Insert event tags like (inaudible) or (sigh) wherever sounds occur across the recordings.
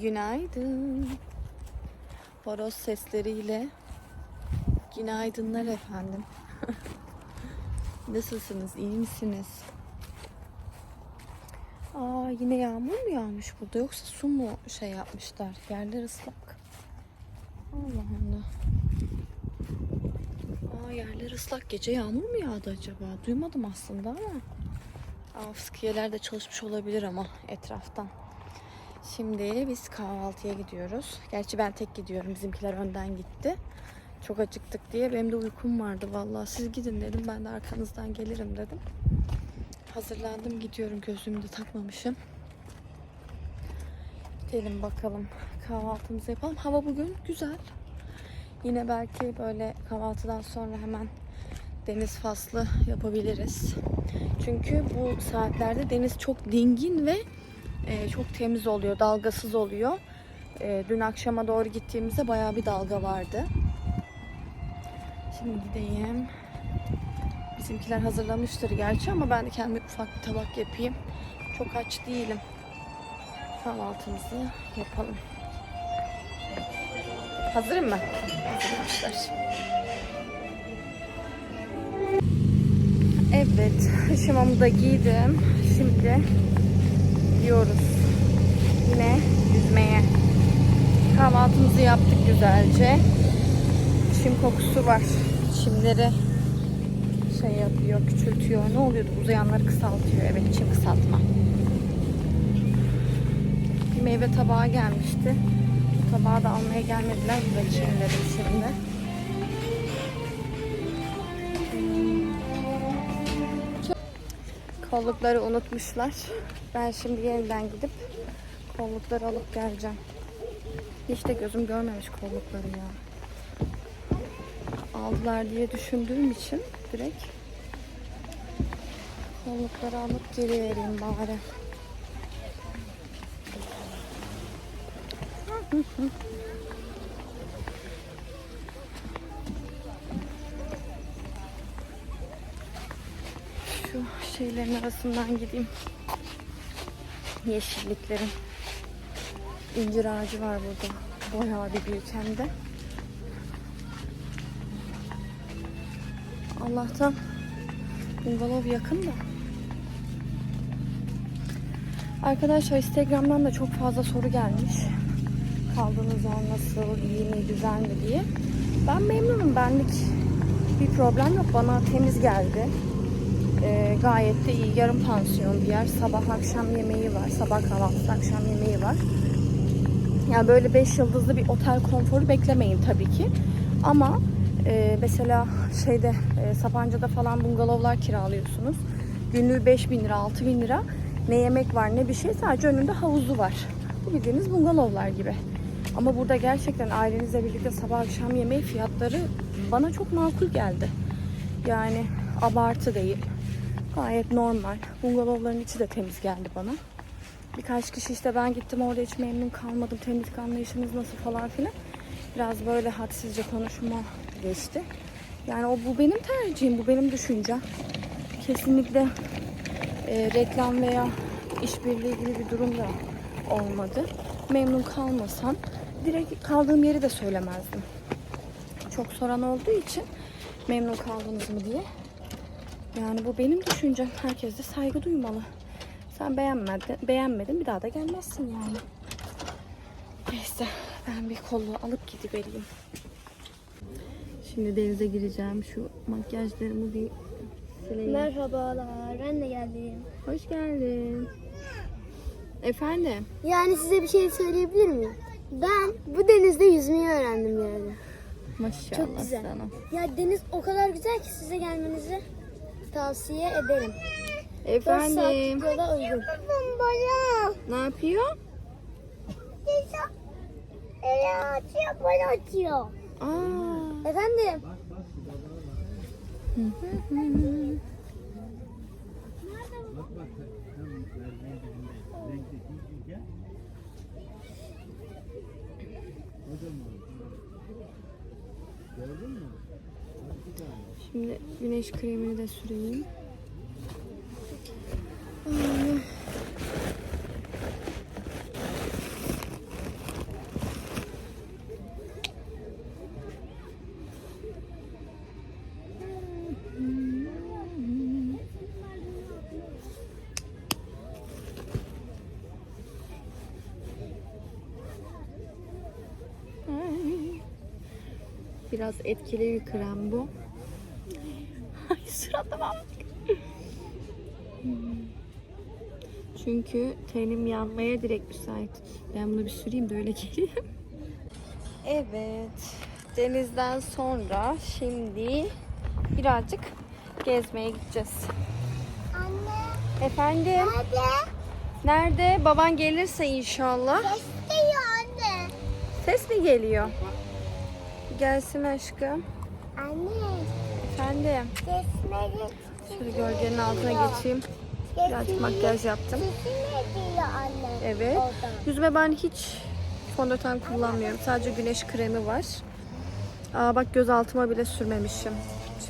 Günaydın. Horoz sesleriyle günaydınlar efendim. (laughs) Nasılsınız? İyi misiniz? Aa yine yağmur mu yağmış burada yoksa su mu şey yapmışlar? Yerler ıslak. Allah Allah. Aa yerler ıslak. Gece yağmur mu yağdı acaba? Duymadım aslında ama. Aa fıskiyeler de çalışmış olabilir ama etraftan. Şimdi biz kahvaltıya gidiyoruz. Gerçi ben tek gidiyorum. Bizimkiler önden gitti. Çok acıktık diye. Benim de uykum vardı vallahi. Siz gidin dedim. Ben de arkanızdan gelirim dedim. Hazırlandım gidiyorum. Gözlüğümü de takmamışım. Gidelim bakalım. Kahvaltımızı yapalım. Hava bugün güzel. Yine belki böyle kahvaltıdan sonra hemen deniz faslı yapabiliriz. Çünkü bu saatlerde deniz çok dingin ve e, çok temiz oluyor, dalgasız oluyor. E, dün akşama doğru gittiğimizde bayağı bir dalga vardı. Şimdi gideyim. Bizimkiler hazırlamıştır gerçi ama ben de kendi ufak bir tabak yapayım. Çok aç değilim. Kahvaltımızı yapalım. Hazırım mı? Hazırlamışlar. Evet, şımamı da giydim. Şimdi gidiyoruz. Yine yüzmeye. Kahvaltımızı yaptık güzelce. Çim kokusu var. Çimleri şey yapıyor, küçültüyor. Ne oluyordu? Uzayanları kısaltıyor. Evet, çim kısaltma. Bir meyve tabağı gelmişti. Bu tabağı da almaya gelmediler. Bu da çimlerim şimdi. Kollukları unutmuşlar. Ben şimdi yeniden gidip kollukları alıp geleceğim. Hiç de gözüm görmemiş kollukları ya. Aldılar diye düşündüğüm için direkt kollukları alıp geri vereyim bari. Şu (laughs) şeylerin arasından gideyim. Yeşilliklerin. İncir ağacı var burada. Bayağı bir büyük hem de. Allah'tan bungalov yakın da. Arkadaşlar Instagram'dan da çok fazla soru gelmiş. Kaldığınız yer nasıl, iyi mi, güzel mi diye. Ben memnunum. Benlik bir problem yok. Bana temiz geldi. Ee, gayet de iyi. Yarım pansiyon bir yer. Sabah akşam yemeği var. Sabah kahvaltısı, akşam yemeği var. Yani böyle 5 yıldızlı bir otel konforu beklemeyin tabii ki. Ama e, mesela şeyde e, Sapanca'da falan bungalovlar kiralıyorsunuz. Günlüğü 5 bin lira, 6 bin lira. Ne yemek var ne bir şey. Sadece önünde havuzu var. Bu bildiğiniz bungalovlar gibi. Ama burada gerçekten ailenizle birlikte sabah akşam yemeği fiyatları bana çok makul geldi. Yani abartı değil. Gayet normal. Bungalovların içi de temiz geldi bana. Birkaç kişi işte ben gittim orada hiç memnun kalmadım. Temizlik anlayışınız nasıl falan filan. Biraz böyle hadsizce konuşma geçti. Yani o bu benim tercihim, bu benim düşüncem. Kesinlikle e, reklam veya işbirliği gibi bir durum da olmadı. Memnun kalmasam direkt kaldığım yeri de söylemezdim. Çok soran olduğu için memnun kaldınız mı diye. Yani bu benim düşüncem. Herkes de saygı duymalı. Sen beğenmedin, beğenmedin bir daha da gelmezsin yani. Neyse ben bir kolluğu alıp gidivereyim. Şimdi denize gireceğim. Şu makyajlarımı bir sileyim. Merhabalar, ben de geldim. Hoş geldin. Efendim? Yani size bir şey söyleyebilir miyim? Ben bu denizde yüzmeyi öğrendim yani. Maşallah Çok güzel. sana. Ya deniz o kadar güzel ki size gelmenizi tavsiye ederim. 4 Efendim? saatlik yola uygun. Ne yapıyor? Ele açıyor, bana açıyor. Aa. Efendim? Şimdi güneş kremini de süreyim. Biraz etkili bir krem bu. Suratıma. Hmm. Çünkü tenim yanmaya direkt müsait. Ben bunu bir süreyim de öyle geleyim. Evet. Denizden sonra şimdi birazcık gezmeye gideceğiz. Anne. Efendim? Hadi. Nerede? Baban gelirse inşallah. Istiyor anne. Ses mi geliyor? Gelsin aşkım. Anne. Efendim. Şöyle gölgenin altına geçeyim. Birazcık makyaj yaptım. Evet. Yüzüme ben hiç fondöten kullanmıyorum. Sadece güneş kremi var. Aa bak göz altıma bile sürmemişim.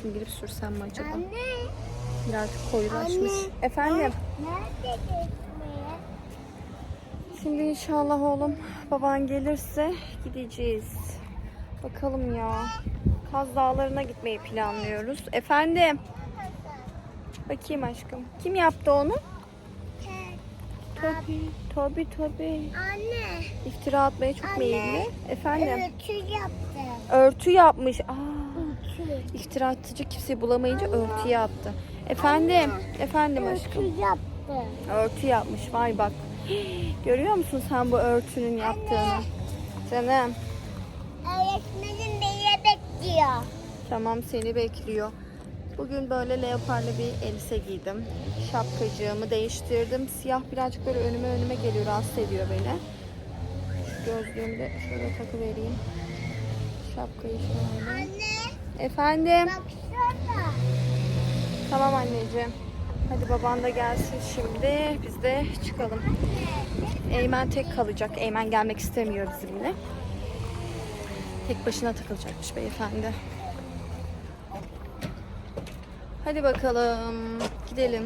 Şimdi gidip sürsem mi acaba? Anne. Birazcık koyulaşmış. Anne. Efendim? Nerede? Şimdi inşallah oğlum baban gelirse gideceğiz. Bakalım ya. Kaz Dağları'na gitmeyi planlıyoruz. Efendim? Bakayım aşkım. Kim yaptı onu? Tobi. Tobi Tobi. Anne. İftira atmaya çok Anne. meyilli. Efendim? Örtü yaptı. Örtü yapmış. Aa, Örtü. iftira atıcı kimseyi bulamayınca örtü yaptı. Efendim? Efendim aşkım. Örtü yaptı. Örtü yapmış. Vay bak. Görüyor musun sen bu örtünün yaptığını? Canım. Öğretmenim bekliyor. Tamam seni bekliyor. Bugün böyle leoparlı bir elbise giydim. Şapkacığımı değiştirdim. Siyah birazcık böyle önüme önüme geliyor. Rahatsız ediyor beni. Şu Gözlüğümü de şöyle takı vereyim. Şapkayı şöyle. Anne Efendim. baksana. Tamam anneciğim. Hadi baban da gelsin şimdi. Biz de çıkalım. Eymen tek kalacak. Eymen gelmek istemiyor bizimle. Tek başına takılacakmış beyefendi. Hadi bakalım. Gidelim.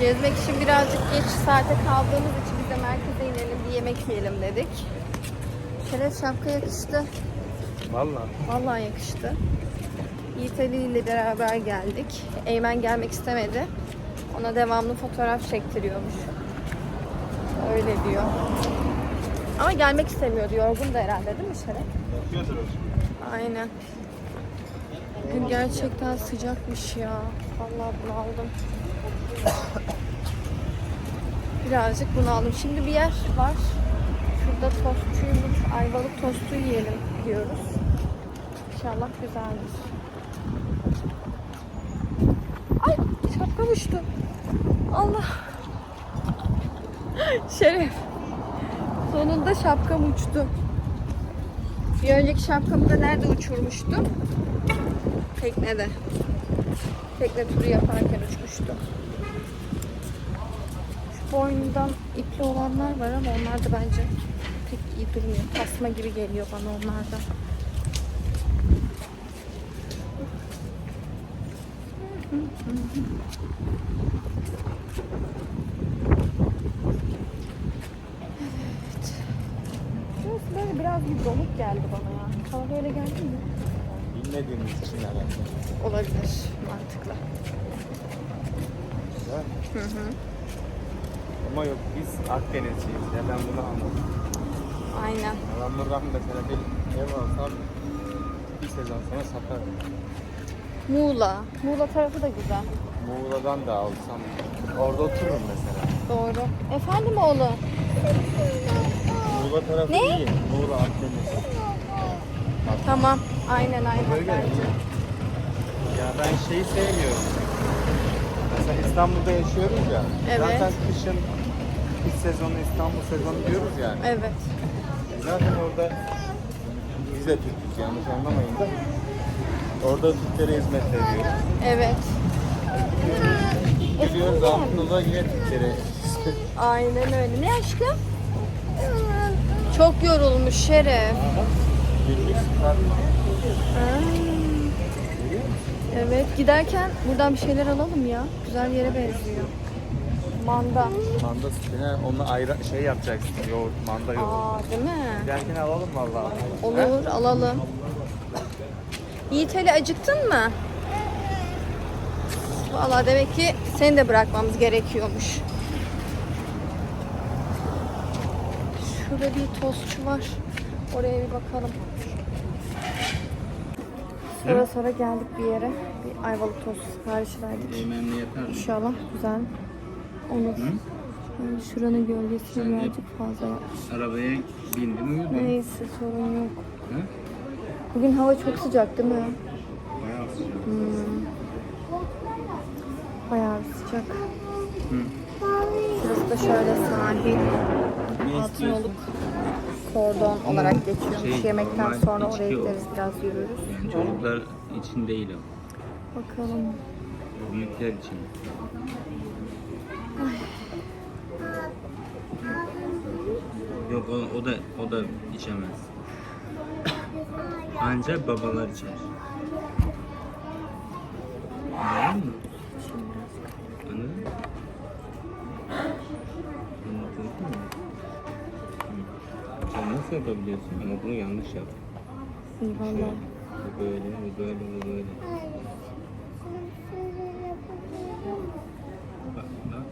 Gezmek için birazcık geç saate kaldığımız için biz de merkeze inelim bir yemek yiyelim dedik. Şeref şapka yakıştı. Valla. Vallahi yakıştı. Yiğit Ali ile beraber geldik. Eymen gelmek istemedi. Ona devamlı fotoğraf çektiriyormuş. Öyle diyor. Ama gelmek istemiyordu. Yorgun da herhalde değil mi Şeref? Aynen. Bugün gerçekten sıcakmış ya. Vallahi bunu aldım. Birazcık bunu aldım. Şimdi bir yer var. Şurada tostçuymuş. Ayvalık tostu yiyelim diyoruz. İnşallah güzeldir. Ay şapkam uçtu. Allah. (laughs) Şeref. Sonunda şapkam uçtu. Bir önceki şapkamı da nerede uçurmuştum? Teknede. Tekne turu yaparken uçmuştu. Şu boynundan ipli olanlar var ama onlar da bence pek iyi durmuyor. Tasma gibi geliyor bana onlar da. Evet. Burası böyle biraz bir donuk geldi bana ya. Sana böyle geldi mi? Bilmediğimiz için herhalde. Olabilir. Mantıklı. Güzel. Hı hı. Ama yok biz Akdenizciyiz ya ben bunu anladım. Aynen. Ben buradan mesela bir ev alsam bir sezon sonra satarım. Muğla. Muğla tarafı da güzel. Muğla'dan da alsam orada otururum mesela. Doğru. Efendim oğlum? Muğla tarafı Ne? iyi. Muğla Akdeniz. Tamam. Aynen aynen Böyle bence. Ya ben şeyi sevmiyorum. Mesela İstanbul'da yaşıyoruz ya. Evet. Zaten kışın kış sezonu İstanbul sezonu diyoruz yani. Evet. Zaten orada biz de Türk'üz yanlış anlamayın da orada Türklere hizmet veriyoruz. Evet. Gidiyoruz Anadolu'da yine Türklere Aynen öyle. Ne aşkım? Çok yorulmuş Şeref. Ha. Evet. Giderken buradan bir şeyler alalım ya. Güzel yere benziyor. Manda. Manda sütüne onu ayrı şey yapacaksın. Yoğurt, manda yoğurt. Aa değil mi? Giderken alalım vallahi. Olur alalım. Yiğit Ali acıktın mı? Valla demek ki seni de bırakmamız gerekiyormuş. Şurada bir tostçu var. Oraya bir bakalım. Sonra sonra geldik bir yere. Bir ayvalık tost siparişi verdik. Yemeğimle mi? İnşallah güzel olur. Yani şuranın gölgesi birazcık fazla yapmış. Arabaya bindim uyudum. Neyse sorun yok. Ha? Bugün hava çok sıcak değil mi? Bayağı sıcak. Bayağı bir sıcak. Hı. Burası da şöyle sahil. Altınoluk kordon olarak geçiyormuş. şey, Yemekten normal sonra oraya içki o. gideriz biraz yürürüz. Yani çocuklar için değil o. Bakalım. Büyükler için. Yok o, o da o da içemez. Ancak babalar içer. Anladın mı? Anladın mı? Anlatabildim mi? Sen nasıl yapabiliyorsun? Ama bunu yanlış yap. Valla. Bu böyle, bu böyle, bu böyle. Bak, bak.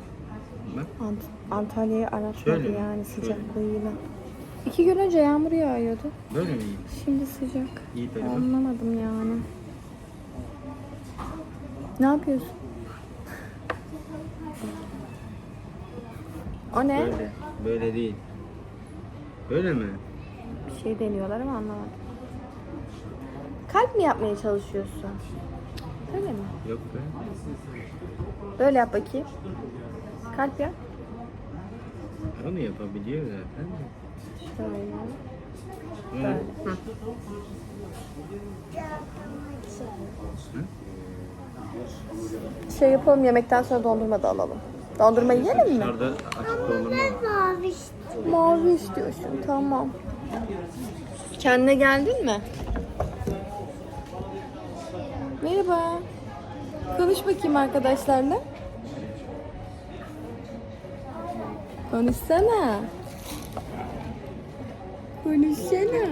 Bak. Ant- Antalya'yı aratmadı Şöyle yani Şöyle. sıcaklığıyla. İki gün önce yağmur yağıyordu. Böyle mi iyi? Şimdi sıcak. İyi tabii. Anlamadım yani. Ne yapıyorsun? O ne? Böyle. Böyle değil. Böyle mi? Bir şey deniyorlar ama anlamadım. Kalp mi yapmaya çalışıyorsun? Öyle mi? Yok be. Böyle yap bakayım. Kalp yap. Onu yapabiliyor zaten. Şöyle. Hı. Böyle. Hı. Şey yapalım yemekten sonra dondurma da alalım. Dondurma yiyelim mi? Dışarıda açık dondurma var. Mavi Mavi istiyorsun tamam. Kendine geldin mi? Merhaba. Konuş bakayım arkadaşlarla. Konuşsana. Konuşsana.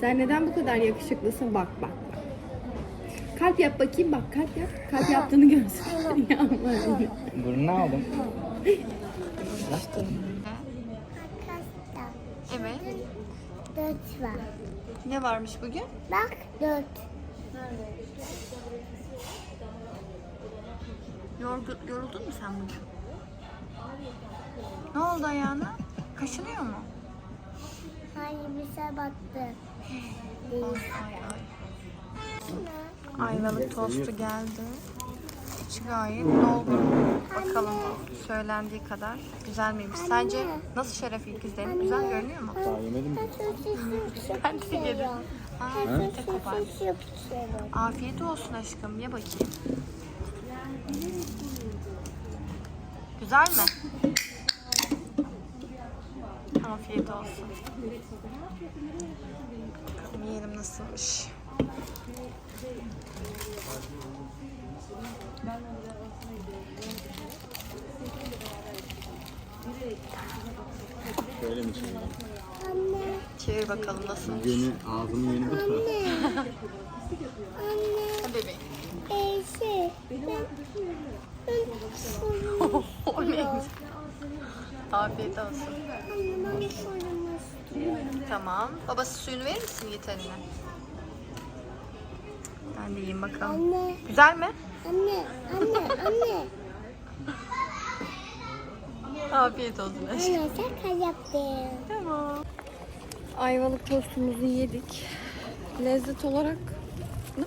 Sen neden bu kadar yakışıklısın? Bak bak. Kalp yap bakayım bak kalp yap. Kalp yaptığını görsün. (laughs) Yapmadım. Burnunu aldım. Evet. Dört var. Ne varmış bugün? Bak dört. Yorgun, yoruldun mu sen bugün? Ne oldu ayağına? Kaşınıyor mu? Hani bize battı. Değil. Ayvalık tostu geldi. İçi gayet dolgun. Bakalım söylendiği kadar güzel miymiş? Sence nasıl şeref ikizlerin? Güzel görünüyor mu? Daha yemedim mi? Ben de yedim. Aa, bir de kopar. Afiyet olsun aşkım. Ye bakayım. Güzel mi? Afiyet olsun. Bakalım yiyelim nasılmış. Şöyle mi çevireyim? Anne, Çevir bakalım nasılmış. Yeni, ağzımın yeni bu taraf. anne, Ha bebeğim. e, şey, ben, ben o neymiş? Afiyet olsun. Anne, ben sorumlu istiyorum. Tamam. Babası suyunu verir misin yeterine? Ben de yiyeyim bakalım. Anne, Güzel mi? anne, anne, anne. (laughs) Afiyet olsun aşkım. Anne, şaka yaptım. Tamam. Ayvalık tostumuzu yedik. Lezzet olarak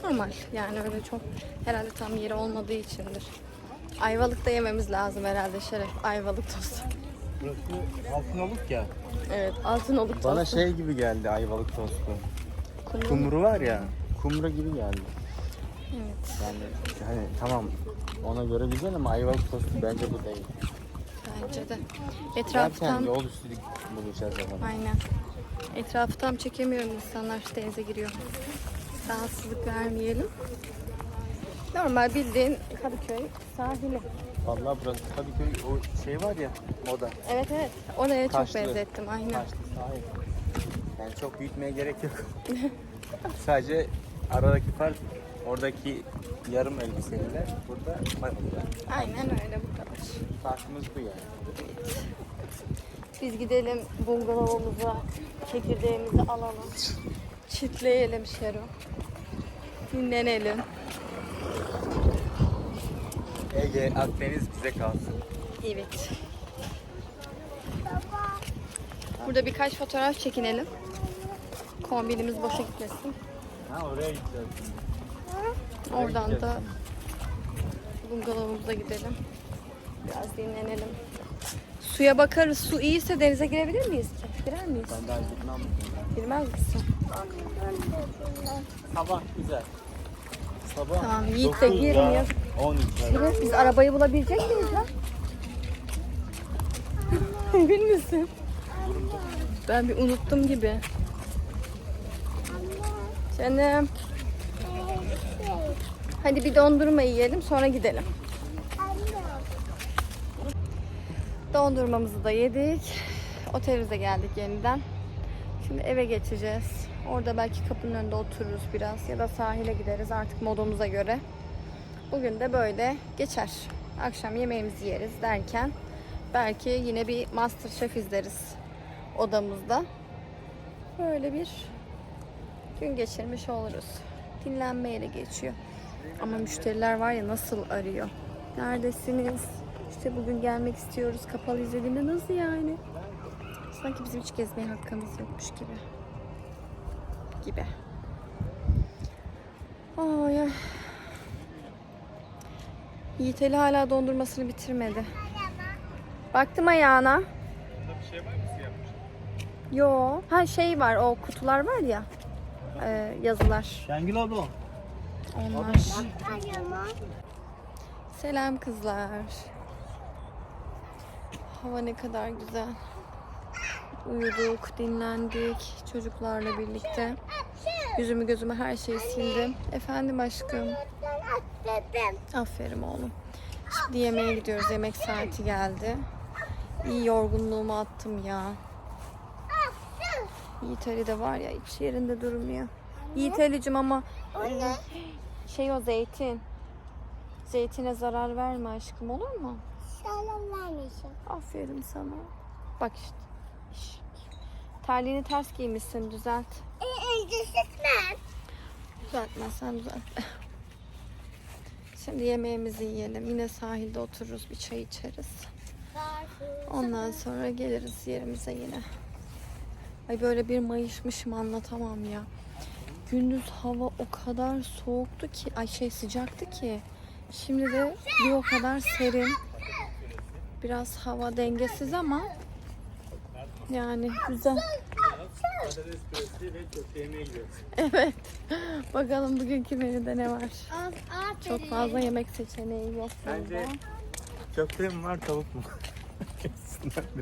normal. Yani öyle çok herhalde tam yeri olmadığı içindir. Ayvalık da yememiz lazım herhalde Şeref. Ayvalık tostu. Burası altın oluk ya. Evet altın oluk tostu. Bana şey gibi geldi ayvalık tostu. Kumru. Kumru var ya. Kumru gibi geldi. Evet Yani hani tamam ona göre güzel ama ayvalık tostu bence bu değil. bence de. Zaten Etraftan yol üstü bulacağız ama. Aynen. Etrafı tam çekemiyorum insanlar denize giriyor. Rahatsızlık vermeyelim. Normal bildiğin Kadıköy sahili. Vallahi burası Kadıköy o şey var ya moda. Evet evet. Oraya çok Taşlı. benzettim aynen. Taşlı sahil. Yani çok büyütmeye gerek yok. (laughs) Sadece aradaki fark oradaki yarım elbiseler burada mayolar. Aynen öyle bu kadar. Farkımız bu yani. Biz gidelim bungalovumuza çekirdeğimizi alalım. Çitleyelim Şero. Dinlenelim. Ege, Akdeniz bize kalsın. Evet. Burada birkaç fotoğraf çekinelim. Kombinimiz boşa gitmesin. Ha oraya gideceğiz. Oradan da bungalovumuza gidelim. Biraz dinlenelim. Suya bakarız. Su iyiyse denize girebilir miyiz ki? Girer miyiz? Ben daha gitmem. Girmez misin? Sabah güzel. Sabah Tamam, Yiğit de 9'da girmiyor. 13 Evet, biz arabayı bulabilecek miyiz lan? (laughs) Emin misin? Ben bir unuttum gibi. Canım. Hadi bir dondurma yiyelim sonra gidelim. Dondurmamızı da yedik. Otelimize geldik yeniden. Şimdi eve geçeceğiz. Orada belki kapının önünde otururuz biraz ya da sahile gideriz artık modumuza göre. Bugün de böyle geçer. Akşam yemeğimizi yeriz derken belki yine bir Masterchef izleriz odamızda. Böyle bir gün geçirmiş oluruz. Dinlenmeyle geçiyor. Ama müşteriler var ya nasıl arıyor. Neredesiniz? İşte bugün gelmek istiyoruz. Kapalı izlediğinde nasıl yani? Sanki bizim hiç gezmeye hakkımız yokmuş gibi. Gibi. Ay ay. Yiğit Ali hala dondurmasını bitirmedi. Baktım ayağına. Yo. Ha şey var o kutular var ya. e, yazılar. Şengül abla. Onlar. Selam kızlar. Hava ne kadar güzel. Uyuduk, dinlendik çocuklarla birlikte. Yüzümü gözümü her şeyi sildim. Efendim aşkım. Aferin oğlum. Şimdi yemeğe gidiyoruz. Yemek saati geldi. İyi yorgunluğumu attım ya. Yiğit Ali de var ya hiç yerinde durmuyor. Yiğit Ali'cim ama şey o zeytin. Zeytine zarar verme aşkım olur mu? Aferin sana. Bak işte. Şşt. Terliğini ters giymişsin düzelt. Düzeltmezsen düzelt. (laughs) Şimdi yemeğimizi yiyelim. Yine sahilde otururuz bir çay içeriz. Ondan sonra geliriz yerimize yine. Ay böyle bir mayışmışım anlatamam ya. Gündüz hava o kadar soğuktu ki, ay şey sıcaktı ki. Şimdi de bir o kadar serin. Biraz hava dengesiz ama yani güzel. Evet. (laughs) Bakalım bugünkü menüde ne var. Çok fazla yemek seçeneği yok Bence-. Köfte mi var tavuk mu?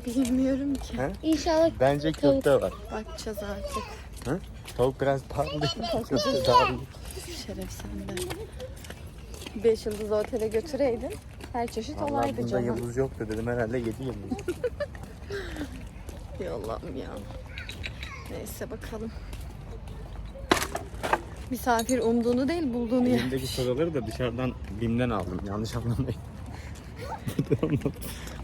Bilmiyorum ki. He? İnşallah Bence köfte var. Bakacağız artık. Hı? Tavuk biraz pahalı. köfte daha iyi. Şeref sende. Beş yıldız otele götüreydin. Her çeşit Vallahi olaydı bunda canım. yıldız yoktu dedim herhalde 7 yıldız. (laughs) Allah'ım ya. Neyse bakalım. Misafir umduğunu değil bulduğunu yer. Elimdeki sodaları da dışarıdan BİM'den aldım. Yanlış anlamayın. (laughs)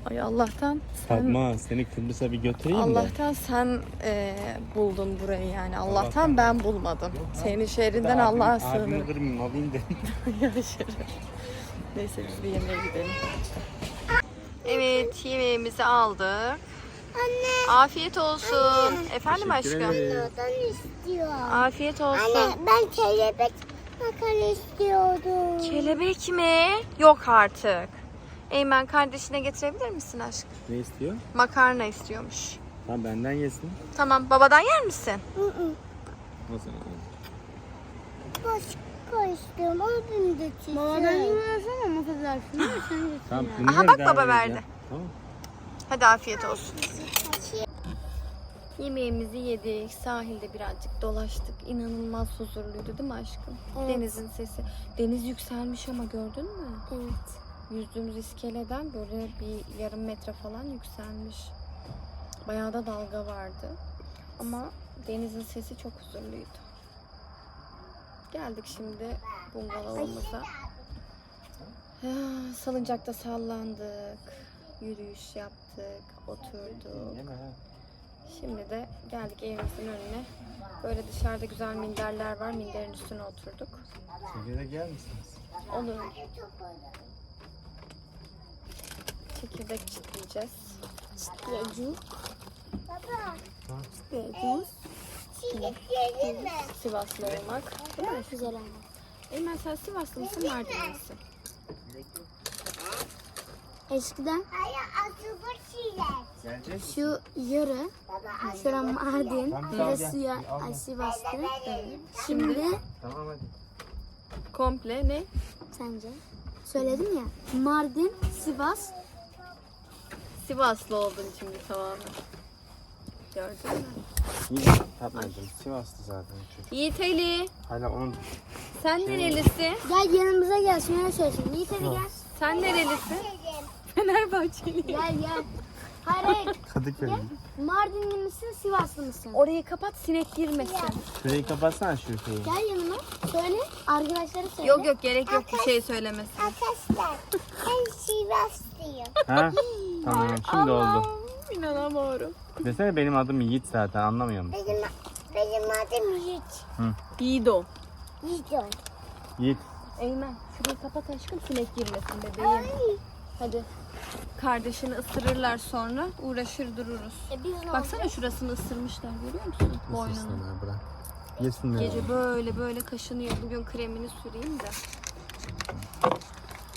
Ay Allah'tan sen, Fatma seni Kıbrıs'a bir götüreyim de. Allah'tan sen e, buldun burayı yani. Allah'tan ben bulmadım. Senin şehrinden Allah'a Abimi sığınırım. kırmayayım alayım (laughs) dedim. Ya Şeref. Neyse biz bir yemeğe gidelim. Evet yemeğimizi aldık. Anne. Afiyet olsun. Efendim Teşekkür aşkım. ederim. Oradan istiyor. Afiyet olsun. Anne ben kelebek makarna istiyordum. Kelebek mi? Yok artık. Eymen kardeşine getirebilir misin aşkım? Ne istiyor? Makarna istiyormuş. Tamam benden yesin. Tamam babadan yer misin? Hı hı. Nasıl? Başka istiyorum. Abim de çiçeği. Babadan yemiyorsan ama affedersin. Tamam, Aha, ver, bak daha baba vereceğim. verdi. Tamam. Hadi afiyet olsun. Yemeğimizi yedik. Sahilde birazcık dolaştık. İnanılmaz huzurluydu değil mi aşkım? Evet. Denizin sesi. Deniz yükselmiş ama gördün mü? Evet. Yüzdüğümüz iskeleden böyle bir yarım metre falan yükselmiş. Bayağı da dalga vardı. Ama denizin sesi çok huzurluydu. Geldik şimdi bungalovumuza. Ah, Salıncakta sallandık. Yürüyüş yaptık. Oturduk. Şimdi de geldik evimizin önüne. Böyle dışarıda güzel minderler var. Minderin üstüne oturduk. Çekirdek yer misiniz? Olur. Çekirdek çitleyeceğiz. Yiyeceğiz. Tamam. Yiyeceğiz. Sivaslı olmak. Değil mi? Güzel ama. Eymen sen Sivaslı mısın, Mardinlisin? Eskiden Gelecek. şu yarı, şura Mardin, Al. ay, Sivas'tı. Şimdi Şimdi Tamam hadi. komple ne? sence? Söyledim ya. Mardin, Sivas. Sivaslı oldun şimdi tamamen. Gördün mü? İyi. Sivas'tı zaten çocuk. Yiğit Ali, Hala onun sen nerelisin? Gel yanımıza gel. Şöyle söylesin. Yiğit hadi gel. Sen nerelisin? Fenerbahçeli. Gel gel. Hayır hayır. Kadıköy. Mardinli misin, Sivaslı mısın? Orayı kapat sinek girmesin. Şurayı kapatsana şu şeyi. Gel yanıma. Söyle. Arkadaşlara söyle. Yok yok gerek yok bir şey söylemesin. Arkadaşlar ben Sivaslıyım. Ha? Tamam şimdi oldu. İnanamıyorum. Desene benim adım Yiğit zaten anlamıyor musun? Benim, benim adım Yiğit. Yiğido. Yiğit. Yiğit. Eymen şurayı kapat aşkım sinek girmesin bebeğim. Hadi. Kardeşini ısırırlar sonra uğraşır dururuz. E biz ne Baksana şurasını ısırmışlar görüyor musun? Boynunu. Bırak. Yesinler. Gece böyle böyle kaşınıyor. Bugün kremini süreyim de.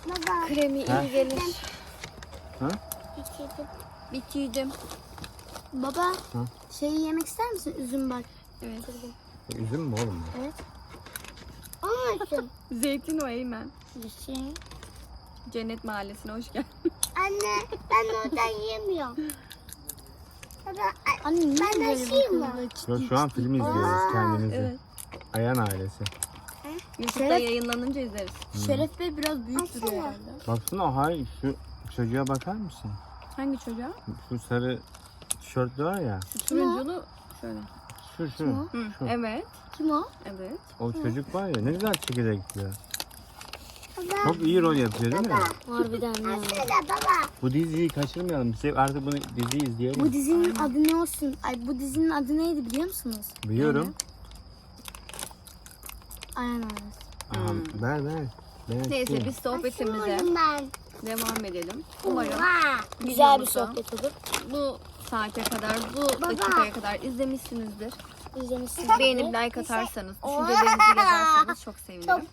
Baba. Kremi Ha? iyi gelir. Ha? Bitirdim. Bitirdim. Baba Hı? şeyi yemek ister misin? Üzüm bak. Evet. Üzüm mü oğlum? bu? Evet. Olmasın. (laughs) Zeytin o Eymen. şey. Cennet Mahallesi'ne hoş geldin. (laughs) Anne ben oradan yemiyorum. Baba, Anne niye ben de şey mi? Yok şu an film izliyoruz kendimizi. Evet. Ayan ailesi. YouTube'da Şeref- yayınlanınca izleriz. Şeref Bey biraz büyük duruyor herhalde. Baksana hayır şu çocuğa bakar mısın? Hangi çocuğa? Şu sarı tişörtlü var ya. Şu turunculu şöyle. Şu şu. Hı, şu. evet. Kim o? Evet. O çocuk var ya ne güzel çekirdek diyor. Çok iyi rol yapıyor değil mi? Harbiden ya. Bu diziyi kaçırmayalım. Biz artık bunu diziyi izleyelim. Bu dizinin adı ne olsun? Ay bu dizinin adı neydi biliyor musunuz? Biliyorum. Aynen. Aha, ver ver. Ben Neyse biz sohbetimize ben. Devam edelim. Umarım Güzel bir videomuzu sohbet olur. bu saate kadar, bu dakikaya kadar izlemişsinizdir. İzlemişsiniz. Beğenip like atarsanız, düşüncelerinizi yazarsanız çok sevinirim.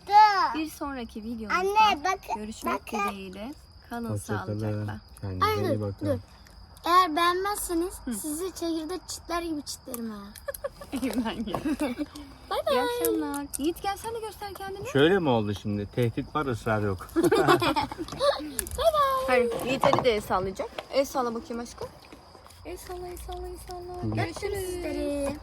Bir sonraki videomuzda Anne bak. görüşmek dileğiyle. Kalın Hoşçakalın. sağlıcakla. Kendinize iyi dur, bakın. Eğer beğenmezseniz sizi çekirdek çitler gibi çitlerim ha. ben Bay bay. İyi akşamlar. Yiğit gel sen de göster kendini. Şöyle mi oldu şimdi? Tehdit var ısrar yok. (laughs) Hayır. Yiğit Ali de el sallayacak. El salla bakayım aşkım. El salla, el salla, el salla. Görüşürüz. Sizleri.